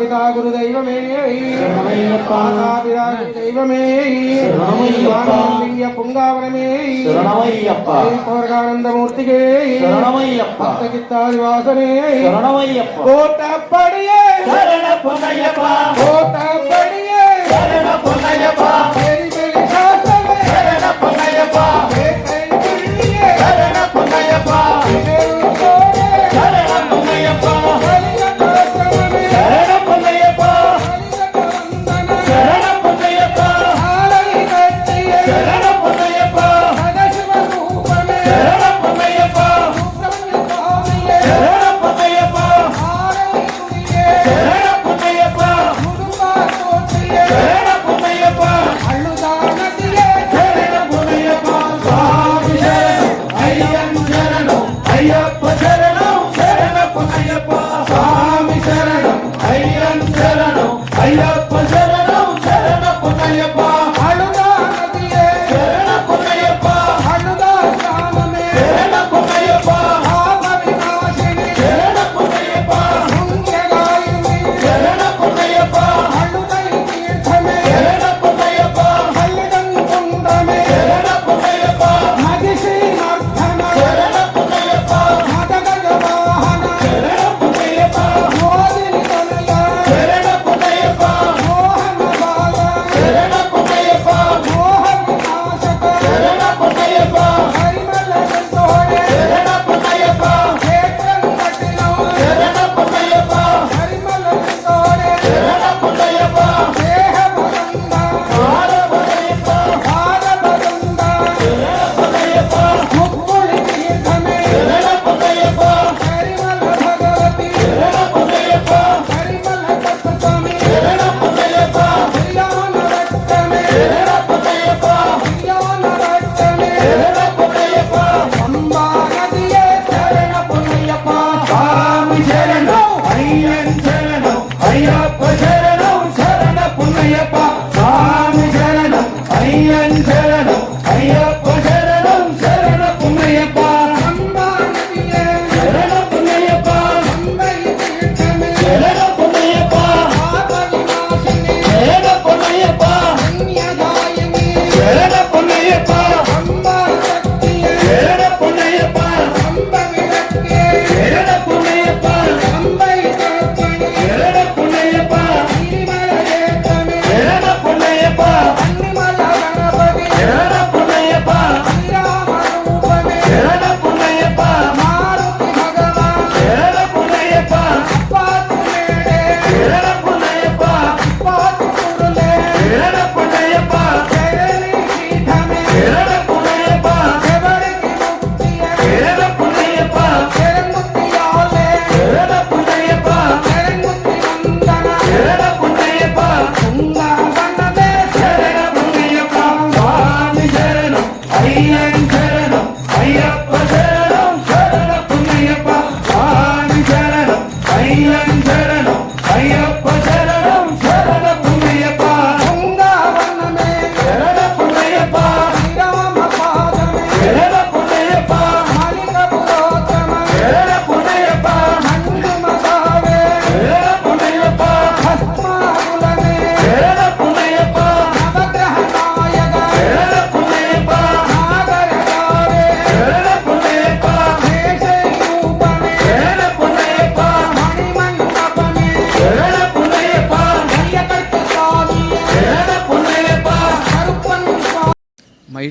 பிதா குரு தெய்வமே. மாதா பிதா தெய்வமே. புங்காவனமே. போர்கானந்தமூர்த்திகே கித்தாதிவாசனே கோட்டப்படியே.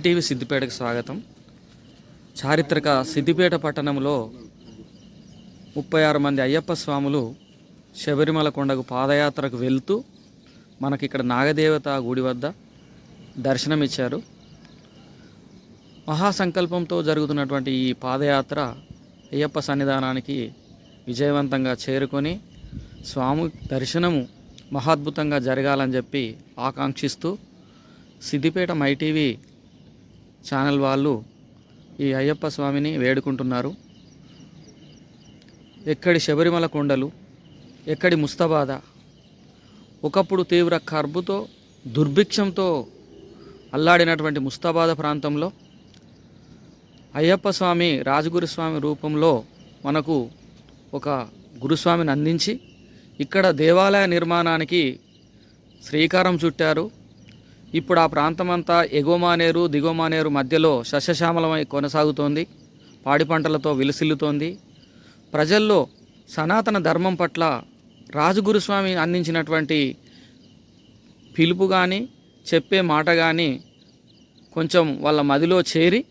ఈటీవీ సిద్దిపేటకు స్వాగతం. చారిత్రక సిద్దిపేట పట్టణంలో ముప్పై ఆరు మంది అయ్యప్ప స్వాములు శబరిమల కొండకు పాదయాత్రకు వెళ్తూ మనకి ఇక్కడ నాగదేవత గుడి వద్ద దర్శనమిచ్చారు. మహాసంకల్పంతో జరుగుతున్నటువంటి ఈ పాదయాత్ర అయ్యప్ప సన్నిధానానికి విజయవంతంగా చేరుకొని స్వామి దర్శనము మహాద్భుతంగా జరగాలని చెప్పి ఆకాంక్షిస్తూ సిద్దిపేట మైటీవీ ఛానల్ వాళ్ళు ఈ అయ్యప్ప స్వామిని వేడుకుంటున్నారు. ఎక్కడి శబరిమల కొండలు ఎక్కడి ముస్తబాద ఒకప్పుడు తీవ్ర కర్బుతో దుర్భిక్షంతో అల్లాడినటువంటి ముస్తాబాద ప్రాంతంలో అయ్యప్ప స్వామి రాజగురుస్వామి రూపంలో మనకు ఒక గురుస్వామిని అందించి ఇక్కడ దేవాలయ నిర్మాణానికి శ్రీకారం చుట్టారు. ఇప్పుడు ఆ ప్రాంతమంతా ఎగువమానేరు దిగువమానేరు మధ్యలో సస్యశ్యామలమై కొనసాగుతోంది. పాడి పంటలతో విలసిల్లుతోంది. ప్రజల్లో సనాతన ధర్మం పట్ల రాజగురుస్వామి అందించినటువంటి పిలుపు కానీ చెప్పే మాట కానీ కొంచెం వాళ్ళ మదిలో చేరి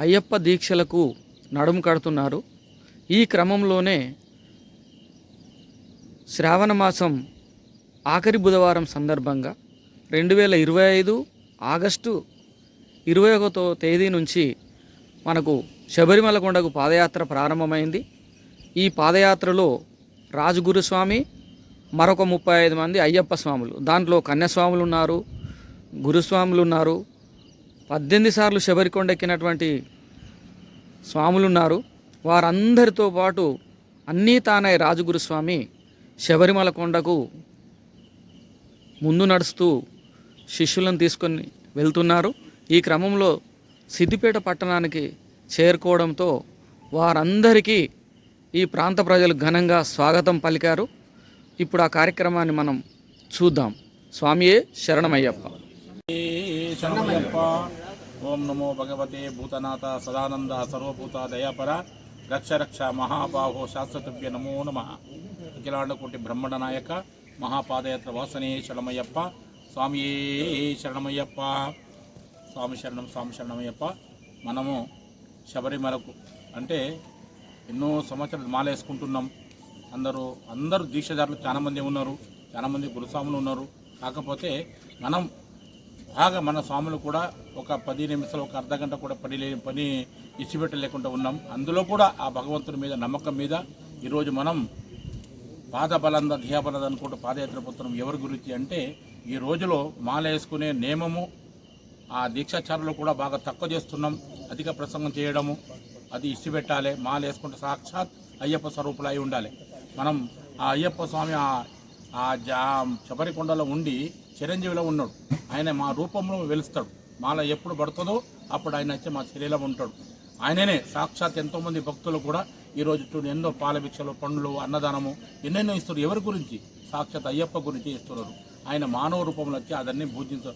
అయ్యప్ప దీక్షలకు నడుము కడుతున్నారు. ఈ క్రమంలోనే శ్రావణ మాసం ఆఖరి బుధవారం సందర్భంగా రెండు వేల ఇరవై ఐదు ఆగస్టు ఇరవై ఒకటో తేదీ నుంచి మనకు శబరిమల కొండకు పాదయాత్ర ప్రారంభమైంది. ఈ పాదయాత్రలో రాజగురుస్వామి మరొక ముప్పై ఐదు మంది అయ్యప్ప స్వాములు దాంట్లో కన్యాస్వాములు ఉన్నారు గురుస్వాములు ఉన్నారు పద్దెనిమిది సార్లు శబరికొండ ఎక్కినటువంటి స్వాములు ఉన్నారు వారందరితో పాటు అన్నీ తానై రాజగురుస్వామి శబరిమల కొండకు ముందు నడుస్తూ శిష్యులను తీసుకొని వెళ్తున్నారు. ఈ క్రమంలో సిద్దిపేట పట్టణానికి చేరుకోవడంతో వారందరికీ ఈ ప్రాంత ప్రజలు ఘనంగా స్వాగతం పలికారు. ఇప్పుడు ఆ కార్యక్రమాన్ని మనం చూద్దాం. స్వామియే శరణమయ్యప్ప. శరణమయ్యప్ప. ఓం నమో భగవతే భూతనాథ సదానంద సర్వభూత దయాపర రక్ష రక్ష మహాబాహో శాస్త్రతుభ్య నమో నమ. అఖిలాండకోటి బ్రహ్మణ నాయక మహాపాదయాత్ర వాసనే శరణమయ్యప్ప. స్వామియే శరణమయ్యప్ప. స్వామి శరణం స్వామి శరణమయ్యప్ప. మనము శబరిమలకు అంటే ఎన్నో సంవత్సరాలు మాలేసుకుంటున్నాం. అందరూ అందరూ దీక్షదారులు చాలామంది ఉన్నారు. చాలామంది గురుస్వాములు ఉన్నారు. కాకపోతే మనం బాగా మన స్వాములు కూడా ఒక పది నిమిషాలు ఒక అర్ధ గంట కూడా పని లేని పని ఇచ్చిపెట్టలేకుండా ఉన్నాం. అందులో కూడా ఆ భగవంతుని మీద నమ్మకం మీద ఈరోజు మనం పాదబలంద ధియాబలంద అనుకుంటూ పాదయాత్ర పోతున్నాం. ఎవరి గురించి అంటే ఈ రోజులో మాల వేసుకునే నియమము ఆ దీక్షాచారులు కూడా బాగా తక్కువ చేస్తున్నాం. అధిక ప్రసంగం చేయడము అది ఇష్టపెట్టాలి మాల వేసుకుంటే సాక్షాత్ అయ్యప్ప స్వరూపులు అయి ఉండాలి. మనం ఆ అయ్యప్ప స్వామి ఆ- జా శబరికొండలో ఉండి చిరంజీవిలో ఉన్నాడు. ఆయన మా రూపంలో వెలుస్తాడు. మాల ఎప్పుడు పడుతుందో అప్పుడు ఆయన వచ్చి మా శరీరం ఉంటాడు. ఆయననే సాక్షాత్ ఎంతోమంది భక్తులు కూడా ఈరోజు చూడు ఎన్నో పాలభిక్షలు పండ్లు అన్నదానము ఎన్నెన్నో ఇస్తారు ఎవరి గురించి? సాక్షాత్ అయ్యప్ప గురించి ఇస్తున్నారు. ఆయన మానవ రూపంలో వచ్చి అదన్నీ పూజించ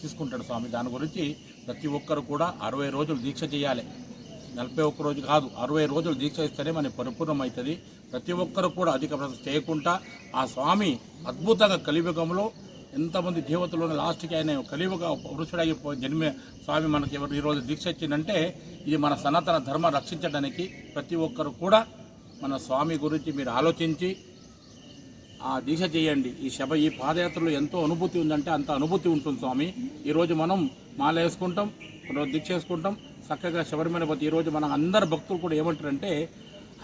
తీసుకుంటాడు స్వామి. దాని గురించి ప్రతి ఒక్కరు కూడా అరవై రోజులు దీక్ష చేయాలి. నలభై ఒక్క రోజు కాదు అరవై రోజులు దీక్ష ఇస్తేనే మనకి పరిపూర్ణం అవుతుంది ప్రతి ఒక్కరు కూడా అధిక ప్రశ్న చేయకుండా ఆ స్వామి అద్భుతంగా కలియుగంలో ఎంతమంది దేవతలు లాస్ట్కి ఆయన కలియుగ పురుషుడై జన్మ జన్మే స్వామి మనకి ఎవరు ఈరోజు దీక్ష ఇచ్చిందంటే ఇది మన సనాతన ధర్మం రక్షించడానికి ప్రతి ఒక్కరు కూడా మన స్వామి గురించి మీరు ఆలోచించి ఆ దీక్ష చేయండి. ఈ శబ ఈ పాదయాత్రలో ఎంతో అనుభూతి ఉందంటే అంత అనుభూతి ఉంటుంది స్వామి. ఈరోజు మనం మాల వేసుకుంటాం రోజు దీక్ష వేసుకుంటాం. చక్కగా శబరిమల పోతే ఈరోజు మన అందరు భక్తులు కూడా ఏమంటారంటే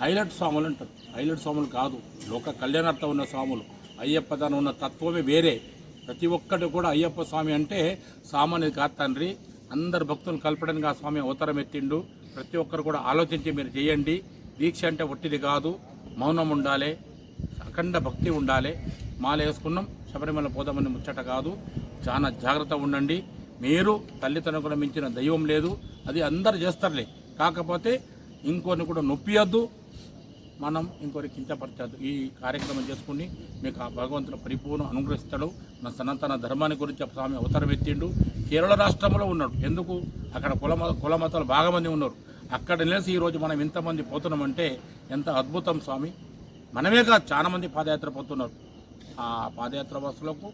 హైలైట్ స్వాములు అంటారు. హైలైట్ స్వాములు కాదు లోక కళ్యాణార్థం ఉన్న స్వాములు. అయ్యప్ప తన ఉన్న తత్వమే వేరే. ప్రతి ఒక్కటి కూడా అయ్యప్ప స్వామి అంటే సామాన్యుడు కాదు తండ్రి. అందరు భక్తులు కలపడానికి ఆ స్వామి అవతారం ఎత్తిండు. ప్రతి ఒక్కరు కూడా ఆలోచించి మీరు చేయండి. దీక్ష అంటే ఒట్టిది కాదు మౌనం ఉండాలి. అఖండ భక్తి ఉండాలి. మాల వేసుకున్నాం. శబరిమల పోదామని ముచ్చట కాదు. చాలా జాగ్రత్త ఉండండి. మీరు తల్లిదండ్రులకు మించిన దైవం లేదు. అది అందరు చేస్తారులే. కాకపోతే ఇంకొన్ని కూడా నొప్పియద్దు. మనం ఇంకొకరి కించపరచద్దు. ఈ కార్యక్రమం చేసుకుని మీకు ఆ భగవంతుడు పరిపూర్ణ అనుగ్రహిస్తాడు. మన సనాతన ధర్మాన్ని గురించి ఆ స్వామి అవతారం ఎత్తిండు. కేరళ రాష్ట్రంలో ఉన్నాడు. ఎందుకు? అక్కడ కుల మత- కుల మతాలు బాగా మంది ఉన్నారు. అక్కడ నిలిసి ఈరోజు మనం ఇంతమంది పోతున్నామంటే ఎంత అద్భుతం స్వామి. మనమే కాదు చాలామంది పాదయాత్ర పోతున్నారు. ఆ పాదయాత్ర బస్సులకు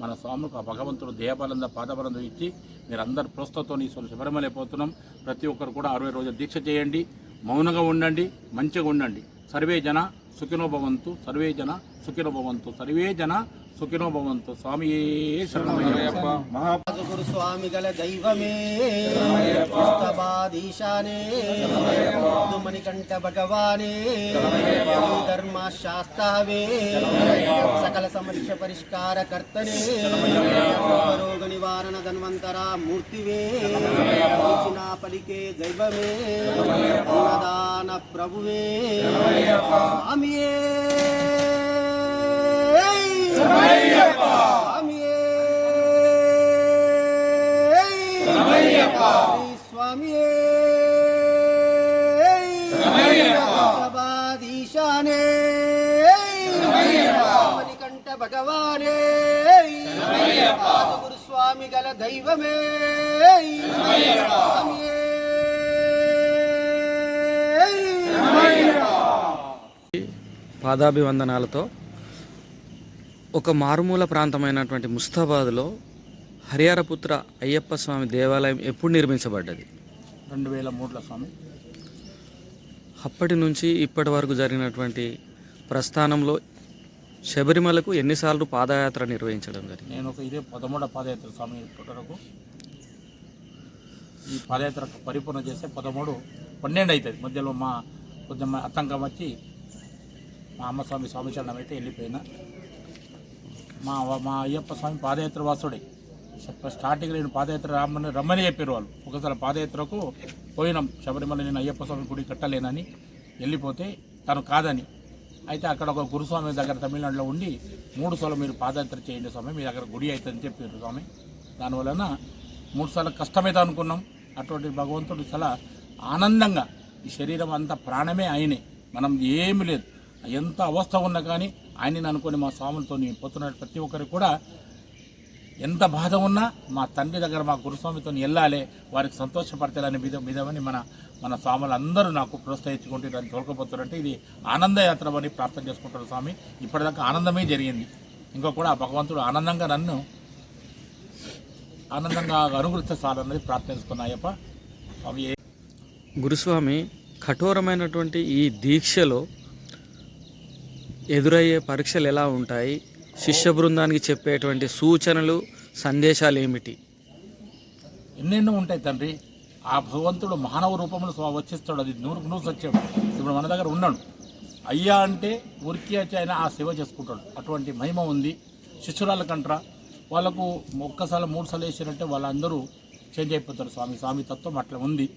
మన స్వామికి ఆ భగవంతుడు దేహబలంద పాదబలంద ఇచ్చి మీరందరు ప్రోత్సతో ఈ శబరిమల పోతున్నాం. ప్రతి ఒక్కరు కూడా అరవై రోజులు దీక్ష చేయండి మౌనంగా ఉండండి మంచిగా ఉండండి. సర్వే జన సుఖినోభవంతు సర్వే జన సుఖినోభవంతు సర్వే జన సుఖినో భవంతు స్వామి శరణమయ్యప్ప. మహా గురు స్వామిగల దైవమే. పుస్తబాదీశానే మణికంఠ భగవానే. ధర్మ శాస్తావే సకల సమస్య పరిష్కార కర్తనే రోగ నివారణ ధన్వంతర మూర్తివే. పలిచిన పలికే దైవమే. అన్నదాన ప్రభువే. స్వామియే. భగవానే. గురు స్వామి గల దైవమే. స్వామియే. పాదాభివందనాలతో ఒక మారుమూల ప్రాంతమైనటువంటి ముస్తాబాద్లో హరిహరపుత్ర అయ్యప్ప స్వామి దేవాలయం ఎప్పుడు నిర్మించబడ్డది? రెండు వేల మూడులో స్వామి. అప్పటి నుంచి ఇప్పటి వరకు జరిగినటువంటి ప్రస్థానంలో శబరిమలకు ఎన్నిసార్లు పాదయాత్ర నిర్వహించడం జరిగింది? నేను ఒక ఇదే పదమూడవ పాదయాత్ర స్వామి పుట్టరకు ఈ పాదయాత్ర పరిపూర్ణ చేస్తే పదమూడు పన్నెండు అవుతుంది మధ్యలో మా కొంచెం అత్తంకం వచ్చి మా అమ్మ స్వామి స్వామి చరణం అయితే వెళ్ళిపోయినా. మా మా అయ్యప్ప స్వామి పాదయాత్ర వాసుడే. స్టార్టింగ్ నేను పాదయాత్ర రమ్మని రమ్మని చెప్పారు వాళ్ళు. ఒకసారి పాదయాత్రకు పోయినాం. శబరిమల నేను అయ్యప్ప స్వామి గుడి కట్టలేనని వెళ్ళిపోతే తను కాదని. అయితే అక్కడ ఒక గురుస్వామి దగ్గర తమిళనాడులో ఉండి మూడు సార్లు మీరు పాదయాత్ర చేయండి స్వామి మీ దగ్గర గుడి అవుతుందని చెప్పారు స్వామి. దానివలన మూడు సార్లు కష్టమైతే అనుకున్నాం. అటువంటి భగవంతుడు చాలా ఆనందంగా ఈ శరీరం అంతా ప్రాణమే ఆయనే. మనం ఏమి లేదు. ఎంత అవస్థ ఉన్నా కానీ ఆయనని అనుకొని మా స్వాములతో పోతున్న ప్రతి ఒక్కరికి కూడా ఎంత బాధ ఉన్నా మా తండ్రి దగ్గర మా గురుస్వామితో వెళ్ళాలి వారికి సంతోషపరచాలని విధ విధమని మన మన స్వాములు అందరూ నాకు ప్రోత్సహించుకుంటూ దాన్ని తోలుకపోతారంటే ఇది ఆనందయాత్ర అని ప్రార్థన చేసుకుంటారు స్వామి. ఇప్పటిదాకా ఆనందమే జరిగింది. ఇంకా కూడా ఆ భగవంతుడు ఆనందంగా నన్ను ఆనందంగా అనుగ్రహిస్తే చాలన్నది ప్రార్థన అయ్యప్ప స్వామి గురుస్వామి కఠోరమైనటువంటి ఈ దీక్షలో ఎదురయ్యే పరీక్షలు ఎలా ఉంటాయి? శిష్య బృందానికి చెప్పేటువంటి సూచనలు సందేశాలు ఏమిటి? ఎన్నెన్నో ఉంటాయి తండ్రి. ఆ భగవంతుడు మానవ రూపంలో స్వ- వచ్చిస్తాడు అది నూరుకు నూరు సత్యం. ఇప్పుడు మన దగ్గర ఉన్నాడు. అయ్యా అంటే ఉరికి వచ్చి ఆయన ఆ సేవ చేసుకుంటాడు. అటువంటి మహిమ ఉంది. శిష్యురాల కంట్రా వాళ్ళకు ఒక్కసారి మూడు సార్లు వేసారంటే వాళ్ళందరూ చేంజ్ అయిపోతారు. స్వామి స్వామి తత్వం అట్లా ఉంది.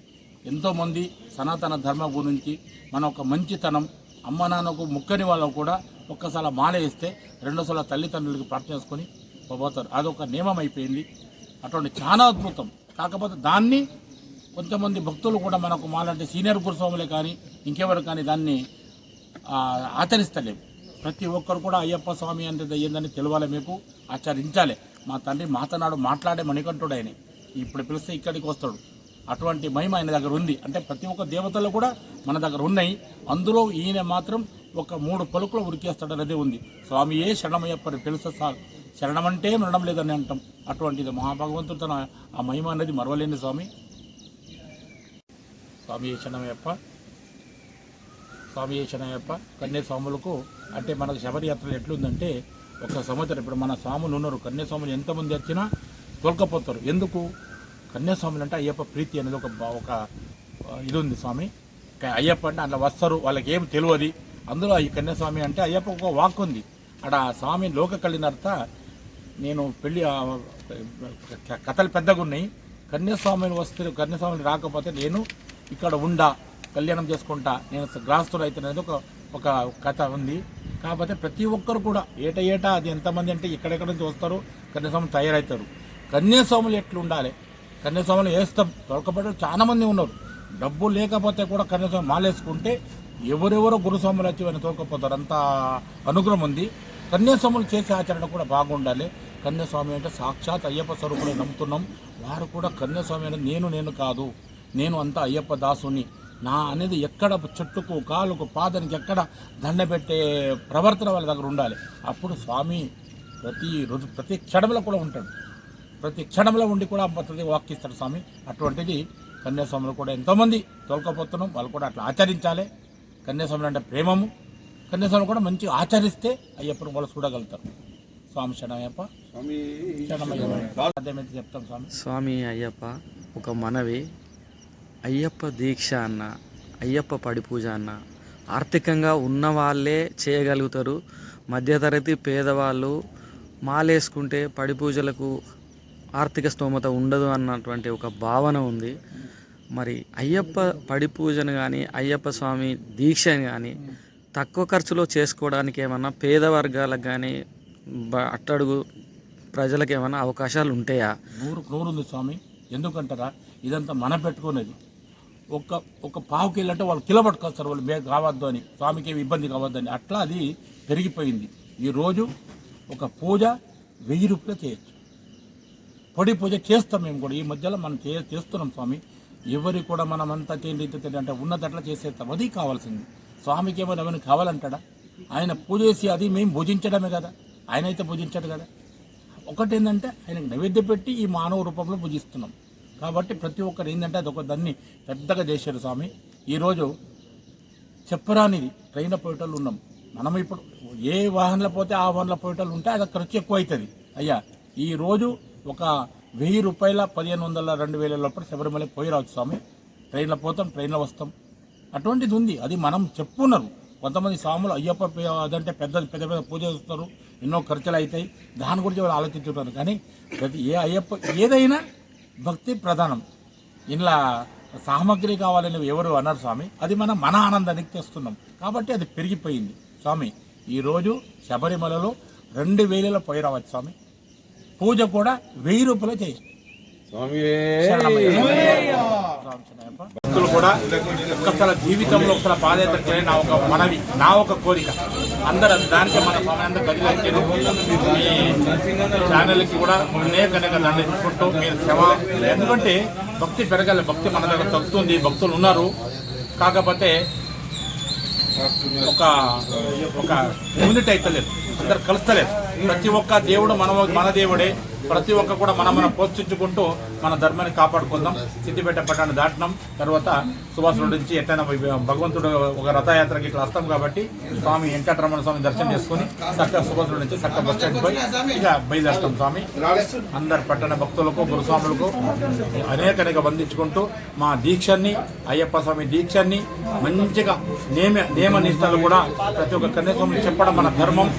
ఎంతోమంది సనాతన ధర్మం గురించి మన ఒక మంచితనం అమ్మ నాన్నకు ముక్కని వాళ్ళకు కూడా ఒక్కసారి మాల వేస్తే రెండోసార్లు తల్లిదండ్రులకి ప్రార్థన చేసుకొని పోతారు. అదొక నియమం అయిపోయింది. అటువంటి చాలా అద్భుతం. కాకపోతే దాన్ని కొంతమంది భక్తులు కూడా మనకు మాలంటే సీనియర్ గురుస్వాములే కానీ ఇంకెవరు కానీ దాన్ని ఆచరిస్తలేము ప్రతి ఒక్కరు కూడా అయ్యప్ప స్వామి అంటే ఏందని తెలవాలి మీకు ఆచరించాలి. మా తండ్రి మాతనాడు మాట్లాడే మణికంఠుడు ఆయన. ఇప్పుడు పిలిస్తే ఇక్కడికి వస్తాడు. అటువంటి మహిమ ఆయన దగ్గర ఉంది. అంటే ప్రతి ఒక్క దేవతలు కూడా మన దగ్గర ఉన్నాయి. అందులో ఈయన మాత్రం ఒక మూడు పలుకులు ఉరికేస్తాడనేది ఉంది. స్వామియే శరణమయ్యప్పని పిలిస్తే సార్? శరణమంటే మరణం లేదని అంటాం. అటువంటిది మహాభగవంతుడు తన ఆ మహిమ అనేది మరవలేని స్వామి. స్వామి శరణమయ్యప్ప? స్వామి శరణమయ్యప్ప? కన్య స్వాములకు అంటే మనకు శబరియాత్రలు ఎట్లుందంటే ఒక సంవత్సరం ఇప్పుడు మన స్వాములు ఉన్నారు. కన్యాస్వాములు ఎంతమంది వచ్చినా తొలకపోతారు ఎందుకు? కన్యాస్వాములు అంటే అయ్యప్ప ప్రీతి అనేది ఒక ఒక ఇది ఉంది స్వామి. అయ్యప్ప అంటే అట్లా వస్తారు వాళ్ళకి ఏం తెలియదు. అందులో ఈ కన్యాస్వామి అంటే అయ్యప్ప ఒక వాక్ ఉంది అక్కడ స్వామి లోక కళ్ళినర్త నేను పెళ్ళి కథలు పెద్దగా ఉన్నాయి కన్యాస్వామిని వస్తే కన్యాస్వామిని రాకపోతే నేను ఇక్కడ ఉండా కళ్యాణం చేసుకుంటా. నేను గ్రాస్తుడు అయితే అనేది ఒక ఒక కథ ఉంది. కాకపోతే ప్రతి ఒక్కరు కూడా ఏట ఏటా అది ఎంతమంది అంటే ఇక్కడెక్కడ నుంచి వస్తారు కన్యాస్వామి తయారవుతారు కన్యాస్వాములు ఎట్లుండాలి? కన్యాస్వాములు వేస్తాం దొరకబడి చాలా మంది ఉన్నారు. డబ్బు లేకపోతే కూడా కన్యాస్వామి మాలేసుకుంటే ఎవరెవరో గురుస్వాములు వచ్చి ఆయన తోకపోతారు అంత అనుగ్రహం ఉంది. కన్యాస్వాములు చేసే ఆచరణ కూడా బాగుండాలి. కన్యాస్వామి అంటే సాక్షాత్ అయ్యప్ప స్వరూపుని నమ్ముతున్నాం. వారు కూడా కన్యాస్వామి అంటే నేను నేను కాదు. నేను అంతా అయ్యప్ప దాసుని. నా అనేది ఎక్కడ చెట్టుకు కాలుకు పాదానికి ఎక్కడ దండ పెట్టే ప్రవర్తన వాళ్ళ దగ్గర ఉండాలి. అప్పుడు స్వామి ప్రతి రోజు ప్రతి క్షణంలో కూడా ఉంటాడు. ప్రతి క్షణంలో ఉండి కూడా ప్రతి వాక్యిస్తాడు స్వామి. అటువంటిది కన్యాస్వాములు కూడా ఎంతోమంది తోలుకపోతున్నాం. వాళ్ళు కూడా అట్లా ఆచరించాలి. కన్యాస్వాములు అంటే ప్రేమము. కన్యాస్వాములు కూడా మంచి ఆచరిస్తే అయ్యప్పను వాళ్ళు చూడగలుగుతారు. స్వామి శరణయ్యప్ప అదేమైతే చెప్తాం స్వామి? స్వామి అయ్యప్ప ఒక మనవి. అయ్యప్ప దీక్ష అన్న అయ్యప్ప పడి పూజ అన్న. ఆర్థికంగా ఉన్న వాళ్ళే చేయగలుగుతారు. మధ్యతరగతి పేదవాళ్ళు మాలేసుకుంటే పడి పూజలకు ఆర్థిక స్తోమత ఉండదు అన్నటువంటి ఒక భావన ఉంది. మరి అయ్యప్ప పడి పూజను కానీ అయ్యప్ప స్వామి దీక్షని కానీ తక్కువ ఖర్చులో చేసుకోవడానికి ఏమన్నా పేద వర్గాలకు కానీ అట్టడుగు ప్రజలకు ఏమైనా అవకాశాలు ఉంటాయా? నూరు నూరు ఉంది స్వామి. ఎందుకంటారా? ఇదంతా మనం పెట్టుకునేది. ఒక ఒక పావు కిలో వాళ్ళు కిలో పట్టుకొస్తారు వాళ్ళు మేము కావద్దు అని. స్వామికి ఏమి ఇబ్బంది కావద్దు అని. అట్లా అది పెరిగిపోయింది. ఈరోజు ఒక పూజ వెయ్యి రూపాయలు చేయొచ్చు. పొడి పూజ చేస్తాం మేము కూడా. ఈ మధ్యలో మనం చే చేస్తున్నాం స్వామి. ఎవరి కూడా మనం అంతా తేండి అంటే ఉన్నదట్లా చేసేస్తాం. అది కావాల్సింది. స్వామికి ఏమైనా ఏమైనా కావాలంటాడా? ఆయన పూజ చేసి అది మేము భుజించడమే కదా. ఆయన అయితే భుజించాడు కదా. ఒకటి ఏంటంటే ఆయనకు నైవేద్యం పెట్టి ఈ మానవ రూపంలో పూజిస్తున్నాం కాబట్టి ప్రతి ఒక్కరు ఏంటంటే అది ఒక దాన్ని పెద్దగా చేశారు స్వామి. ఈరోజు చెప్పరానిది ట్రైన్లో పోయేటోళ్ళు ఉన్నాం. మనం ఇప్పుడు ఏ వాహనంలో పోతే ఆ వాహనంలో పోయేటోళ్ళు ఉంటే అది ఖర్చు ఎక్కువ అవుతుంది అయ్యా ఈ రోజు ఒక వెయ్యి రూపాయల పదిహేను వందల రెండు వేల లోపల శబరిమలకి పోయి రావచ్చు స్వామి. ట్రైన్లో పోతాం ట్రైన్లో వస్తాం. అటువంటిది ఉంది. అది మనం చెప్పున్నారు. కొంతమంది స్వాములు అయ్యప్ప అదంటే పెద్ద పెద్ద పెద్ద పూజ చేస్తారు. ఎన్నో ఖర్చులు అవుతాయి. దాని గురించి వాళ్ళు ఆలోచిస్తుంటారు కానీ ప్రతి ఏ అయ్యప్ప ఏదైనా భక్తి ప్రధానం. ఇలా సామాగ్రి కావాలని ఎవరు అన్నారు స్వామి? అది మనం మన ఆనందానికి తెస్తున్నాం. కాబట్టి అది పెరిగిపోయింది. స్వామి ఈరోజు శబరిమలలో రెండు వేలలో పోయి రావచ్చు స్వామి. పూజ కూడా వెయ్యి రూపాయలు చేయాలి. భక్తులు కూడా ఒక్కసారి జీవితంలో ఒకసారి పాదయాత్ర చేయాలి. నా ఒక మనవి నా ఒక కోరిక. అందరూ దానికే మన సమయాన్ని గదిలో మీ ఛానల్కి కూడా అనేక అనేక దండించుకుంటూ మీరు సేవ ఎందుకంటే భక్తి పెరగాలి భక్తి మన దగ్గర తగ్గుతుంది భక్తులు ఉన్నారు. కాకపోతే ఒక ఒక యూనిట్ అయితలేదు అందరు కలుస్తలేదు ప్రతి ఒక్క దేవుడు మన మన దేవుడే. ప్రతి ఒక్క కూడా మనం మనం పోషించుకుంటూ మన ధర్మాన్ని కాపాడుకుందాం. సిద్దిపేట పట్టణాన్ని దాటినాం. తర్వాత సుభాషుడు నుంచి ఎట్లయినా భగవంతుడు ఒక రథయాత్రకి ఇక్కడ వస్తాం కాబట్టి స్వామి వెంకటరమణ స్వామి దర్శనం చేసుకుని చక్క సుభాషుడు నుంచి చక్క బస్ స్టాండ్ పోయి ఇక బయలుదేరుతాం స్వామి. అందరు పట్టణ భక్తులకు గురుస్వాములకు అనేక అనేక బంధించుకుంటూ మా దీక్షని అయ్యప్ప స్వామి దీక్షని మంచిగా నియమ నియమ నిష్టలు కూడా ప్రతి ఒక్క కన్యాస్వామి చెప్పడం మన ధర్మం.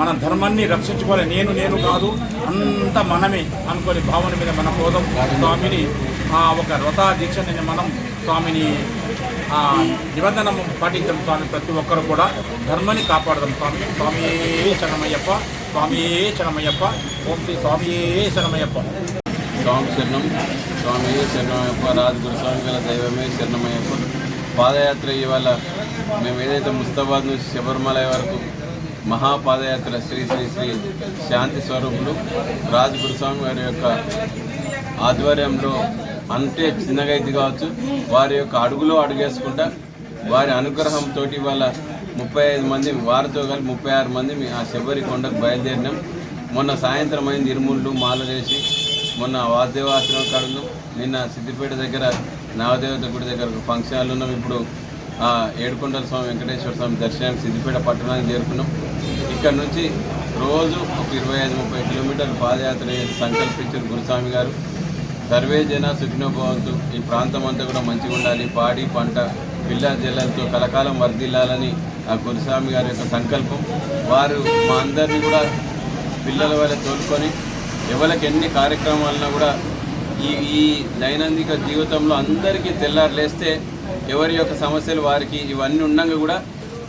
మన ధర్మాన్ని రక్షించుకోవాలి. నేను నేను కాదు అంత మనమే అనుకోని భావన మీద మన పోదాం స్వామిని ఆ ఒక వ్రతా దీక్షని మనం స్వామిని ఆ నిబంధన పాటించడం స్వామి ప్రతి ఒక్కరు కూడా ధర్మాన్ని కాపాడదాం. స్వామి స్వామియే శరణమయ్యప్ప స్వామియే శరణమయ్యప్ప ఓం శ్రీ స్వామియే శరణమయ్యప్ప. స్వామి శరణం స్వామి శరణమయ్యప్ప రాజగురు స్వామి గల దైవమే శరణమయ్యప్ప. పాదయాత్ర ఇవాళ మేము ఏదైతే ముస్తాబాద్ నుంచి శబరిమల వరకు మహాపాదయాత్ర శ్రీ శ్రీ శ్రీ శాంతి స్వరూపులు రాజగురు స్వామి వారి యొక్క ఆధ్వర్యంలో అంటే చిన్నగా ఇది కావచ్చు వారి యొక్క అడుగులో అడుగేసుకుంటా వారి అనుగ్రహంతో వాళ్ళ ముప్పై ఐదు మంది వారితో కలిపి ముప్పై ఆరు మంది ఆ శబరి కొండకు బయలుదేరినాం. మొన్న సాయంత్రం అయింది ఇరుముళ్ళు మాల చేసి మొన్న వాద్యవాసనం కడుగు నిన్న సిద్దిపేట దగ్గర నవదేవత గుడి దగ్గర ఫంక్షన్లు ఫంక్షన్ హాల్ ఉన్నాం. ఇప్పుడు ఆ ఏడుకొండల స్వామి వెంకటేశ్వర స్వామి దర్శనానికి సిద్దిపేట పట్టణానికి చేరుకున్నాం. ఇక్కడ నుంచి రోజు ఒక ఇరవై ఐదు ముప్పై కిలోమీటర్లు పాదయాత్ర సంకల్పించారు గురుస్వామి గారు. సర్వే జన సుఖినోభవంతు ఈ ప్రాంతం అంతా కూడా మంచిగా ఉండాలి. పాడి పంట పిల్ల జల్లలతో కలకాలం వర్ధిల్లాలని ఆ గురుస్వామి గారి యొక్క సంకల్పం. వారు మా అందరినీ కూడా పిల్లల వల్ల తోలుకొని ఎవరికి ఎన్ని కార్యక్రమాలన్నా కూడా ఈ ఈ దైనందిక జీవితంలో అందరికీ తెల్లారులేస్తే ఎవరి యొక్క సమస్యలు వారికి ఇవన్నీ ఉండగా కూడా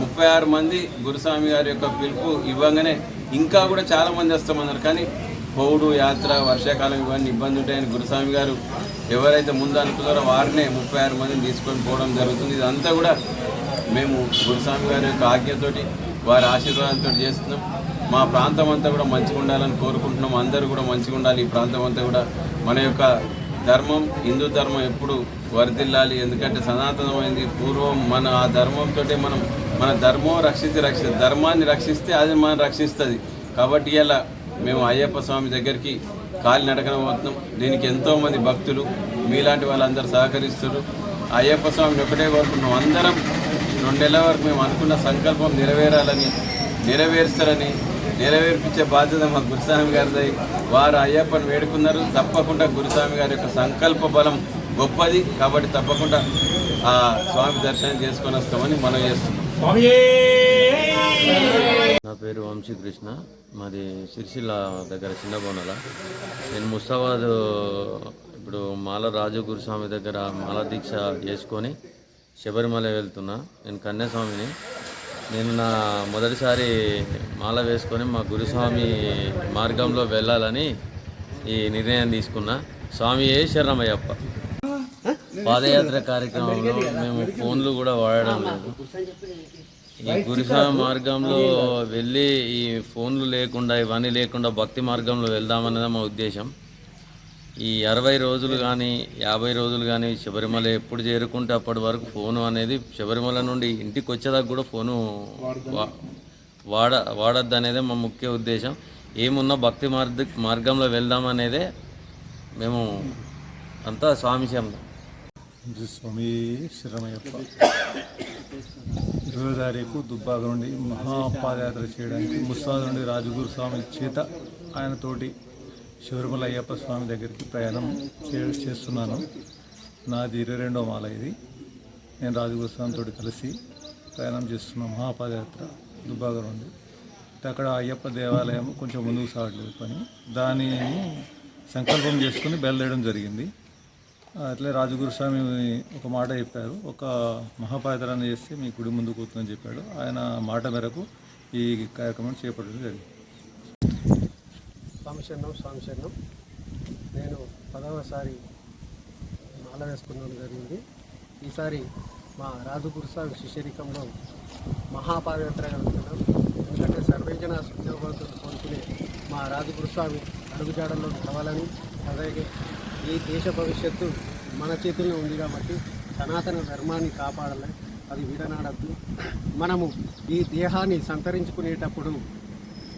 ముప్పై ఆరు మంది గురుస్వామి గారి యొక్క పిలుపు ఇవ్వగానే ఇంకా కూడా చాలామంది వస్తామన్నారు. కానీ పౌడు యాత్ర వర్షాకాలం ఇవన్నీ ఇబ్బంది ఉంటాయని గురుస్వామి గారు ఎవరైతే ముందు అనుకున్నారో వారినే ముప్పై ఆరు మందిని తీసుకొని పోవడం జరుగుతుంది. ఇదంతా కూడా మేము గురుస్వామి గారి యొక్క ఆజ్ఞతోటి వారి ఆశీర్వాదంతో చేస్తున్నాం. మా ప్రాంతం అంతా కూడా మంచిగా ఉండాలని కోరుకుంటున్నాం. అందరూ కూడా మంచిగా ఉండాలి. ఈ ప్రాంతం అంతా కూడా మన యొక్క ధర్మం హిందూ ధర్మం ఎప్పుడు వరదిల్లాలి ఎందుకంటే సనాతనమైంది పూర్వం మన ఆ ధర్మంతో మనం మన ధర్మం రక్షించి రక్షి ధర్మాన్ని రక్షిస్తే అది మనం రక్షిస్తుంది. కాబట్టి ఇలా మేము అయ్యప్ప స్వామి దగ్గరికి కాలి నడకన పోతున్నాం. దీనికి ఎంతోమంది భక్తులు మీలాంటి వాళ్ళందరూ సహకరిస్తారు అయ్యప్ప స్వామిని ఒకటే కోరుకున్నాం అందరం రెండేళ్ళ వరకు మేము అనుకున్న సంకల్పం నెరవేరాలని నెరవేరుస్తారని నెరవేర్పించే బాధ్యత మా గురుస్వామి గారిది. వారు అయ్యప్పని వేడుకున్నారు. తప్పకుండా గురుస్వామి గారి యొక్క సంకల్ప బలం గొప్పది. కాబట్టి తప్పకుండా ఆ స్వామి దర్శనం చేసుకొని వస్తామని మనం చేస్తున్నాం. నా పేరు వంశీకృష్ణ. మాది సిరిసిల్ల దగ్గర చిన్న బోనల నేను ముస్తాబాద్ ఇప్పుడు మాల రాజు గురుస్వామి దగ్గర మాల దీక్ష చేసుకొని శబరిమల వెళ్తున్నా. నేను కన్యాస్వామిని. నేను నా మొదటిసారి మాల వేసుకొని మా గురుస్వామి మార్గంలో వెళ్ళాలని ఈ నిర్ణయం తీసుకున్నా. స్వామి ఏ శరణమయ్యప్ప. పాదయాత్ర కార్యక్రమంలో మేము ఫోన్లు కూడా వాడడం లేదు. ఈ గురిసా మార్గంలో వెళ్ళి ఈ ఫోన్లు లేకుండా ఇవన్నీ లేకుండా భక్తి మార్గంలో వెళ్దామన్నదే మా ఉద్దేశం. ఈ అరవై రోజులు కానీ యాభై రోజులు కానీ శబరిమల ఎప్పుడు చేరుకుంటే అప్పటి వరకు ఫోను అనేది శబరిమల నుండి ఇంటికి వచ్చేదాకా కూడా ఫోను వా- వాడ వాడద్దు అనేదే మా ముఖ్య ఉద్దేశం. ఏమున్నా భక్తి మార్గ మార్గంలో వెళ్దామనేదే మేము అంతా స్వామి స్వామి శ్రమయ్యప్ప ఇరవై తారీఖు దుబ్బాక నుండి మహాపాదయాత్ర చేయడానికి ముస్తాదు నుండి రాజగురు స్వామి చేత ఆయనతోటి శబరిమల అయ్యప్ప స్వామి దగ్గరికి ప్రయాణం చే చేస్తున్నాను నాది ఇరవై రెండవ మాల ఇది నేను రాజగురు స్వామితో కలిసి ప్రయాణం చేస్తున్నాను మహాపాదయాత్ర దుబ్బాక నుండి అక్కడ అయ్యప్ప దేవాలయం కొంచెం ముందుకు సాగట్లేదు పని దానిని సంకల్పం చేసుకుని బయలుదేరడం జరిగింది అట్లే రాజగురు స్వామి ఒక మాట చెప్పారు. ఒక మహాపాత్రాన్ని చేస్తే మీ గుడి ముందు కూతుందని చెప్పాడు. ఆయన మాట మేరకు ఈ కార్యక్రమం చేపట్టడం జరిగింది. స్వామి శరణం నేను పదవసారి మాల వేసుకున్నాను జరిగింది. ఈసారి మా రాజుగురు స్వామి శిష్యరికంలో మహాపాదయాత్రగా వెళ్తున్నాం ఎందుకంటే సర్వేజన సుఖభవంతులు కోరుకునే మా రాజుగురు స్వామి అడుగుజాడల్లో కావాలని అలాగే ఈ దేశ భవిష్యత్తు మన చేతుల్లో ఉంది కాబట్టి సనాతన ధర్మాన్ని కాపాడాలి. అది విడనాడద్దు. మనము ఈ దేహాన్ని సంతరించుకునేటప్పుడు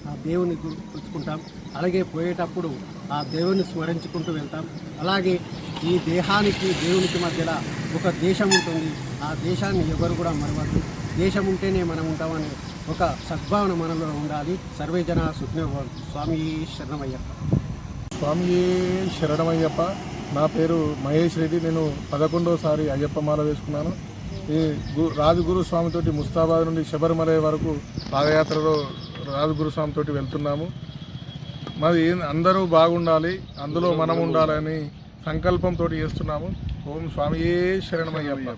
ఆ దేవుని గుర్తుంచుకుంటాం అలాగే పోయేటప్పుడు ఆ దేవుని స్మరించుకుంటూ వెళ్తాం. అలాగే ఈ దేహానికి దేవునికి మధ్యలో ఒక దేశం ఉంటుంది. ఆ దేశాన్ని ఎవరు కూడా మరవద్దు. దేశం ఉంటేనే మనం ఉంటామని ఒక సద్భావన మనలో ఉండాలి. సర్వే జన సుజ్ఞ స్వామి శరణమయ్యప్ప. స్వామి శరణమయ్యప్ప. నా పేరు మహేష్ రెడ్డి. నేను పదకొండోసారి అయ్యప్ప మాల వేసుకున్నాను. ఈ గు రాజగురు స్వామితోటి ముస్తాబాద్ నుండి శబరిమల వరకు పాదయాత్రలో రాజగురు స్వామితోటి వెళ్తున్నాము. మరి అందరూ బాగుండాలి అందులో మనం ఉండాలని సంకల్పంతో చేస్తున్నాము. ఓం స్వామియే శరణమయ్యప్ప.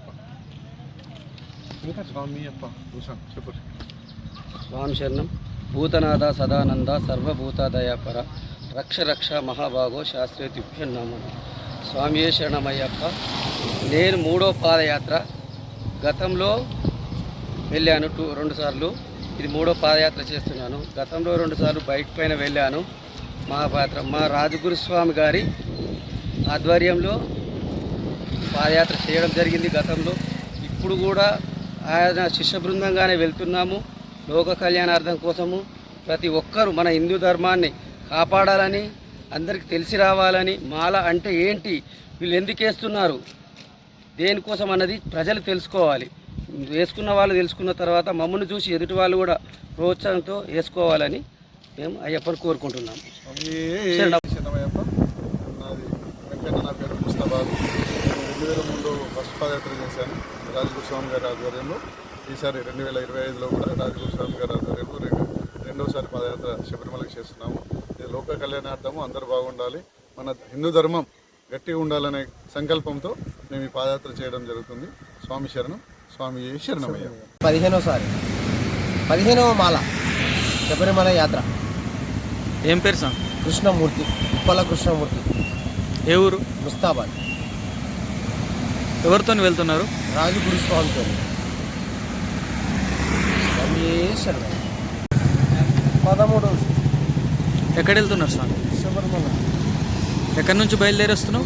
ఇంకా స్వామి అప్ప చెప్పు. స్వామి శరణం. భూతనాథ సదానంద సర్వభూత దయాపర రక్ష రక్ష మహాభాగో శాస్త్రీయ దివ్యనామం స్వామియే శరణమయ్యప్ప. నేను మూడో పాదయాత్ర గతంలో వెళ్ళాను టూ రెండు సార్లు. ఇది మూడో పాదయాత్ర చేస్తున్నాను. గతంలో రెండు సార్లు బైక్ పైన వెళ్ళాను. మహాపాత్ర మా రాజగురుస్వామి గారి ఆధ్వర్యంలో పాదయాత్ర చేయడం జరిగింది గతంలో. ఇప్పుడు కూడా ఆయన శిష్య బృందంగానే వెళ్తున్నాము. లోక కళ్యాణార్థం కోసము ప్రతి ఒక్కరూ మన హిందూ ధర్మాన్ని కాపాడాలని అందరికీ తెలిసి రావాలని మాల అంటే ఏంటి? వీళ్ళు ఎందుకు వేస్తున్నారు? దేనికోసం అన్నది ప్రజలు తెలుసుకోవాలి. వేసుకున్న వాళ్ళు తెలుసుకున్న తర్వాత మమ్మల్ని చూసి ఎదుటి వాళ్ళు కూడా ప్రోత్సాహంతో వేసుకోవాలని మేము అయ్యప్పని కోరుకుంటున్నాము నా పేరు ముస్తాబాద్ నేను రెండు వేల మూడులో ఫస్ట్ పాదయాత్ర చేశాను రాజగురు స్వామి గారి ఆధ్వర్యంలో. ఈసారి రెండు వేల ఇరవై ఐదులో కూడా రాజగురు స్వామి గారి ఆధ్వర్యంలో రెండు రెండోసారి పాదయాత్ర శబరిమలకి చేస్తున్నాము. లోక కళ్యాణార్థము అందరూ బాగుండాలి. మన హిందూ ధర్మం గట్టిగా ఉండాలనే సంకల్పంతో మేము ఈ పాదయాత్ర చేయడం జరుగుతుంది. స్వామి శరణం స్వామి శరణమయ్య. పదిహేనోసారి పదిహేనవ మాల శబరిమల యాత్ర. ఏం పేరు సార్? కృష్ణమూర్తి ఉప్పల కృష్ణమూర్తి. ఏ ఊరు? ముస్తాబాద్. ఎవరితో వెళ్తున్నారు? రాజు గురుస్వామితో శరణం పదమూడు ఎక్కడ వెళ్తున్నారు స్వామి? శబరిమల. ఎక్కడి నుంచి బయలుదేరి వస్తున్నావు?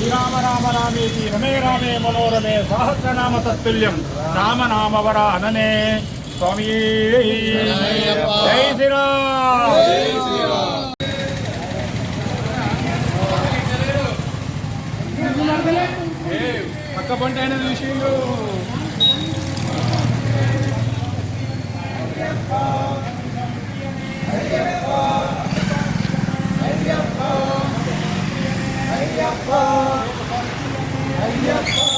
శ్రీరామ రామ రామేతి రమే రామే మనోరమే సహస్రనామ తత్తుల్యం రామనామ వర అననే స్వామి జై శ్రీరామ్ పక్క పంట అయిన చూసిండు ஐயப்பா ஐயப்பா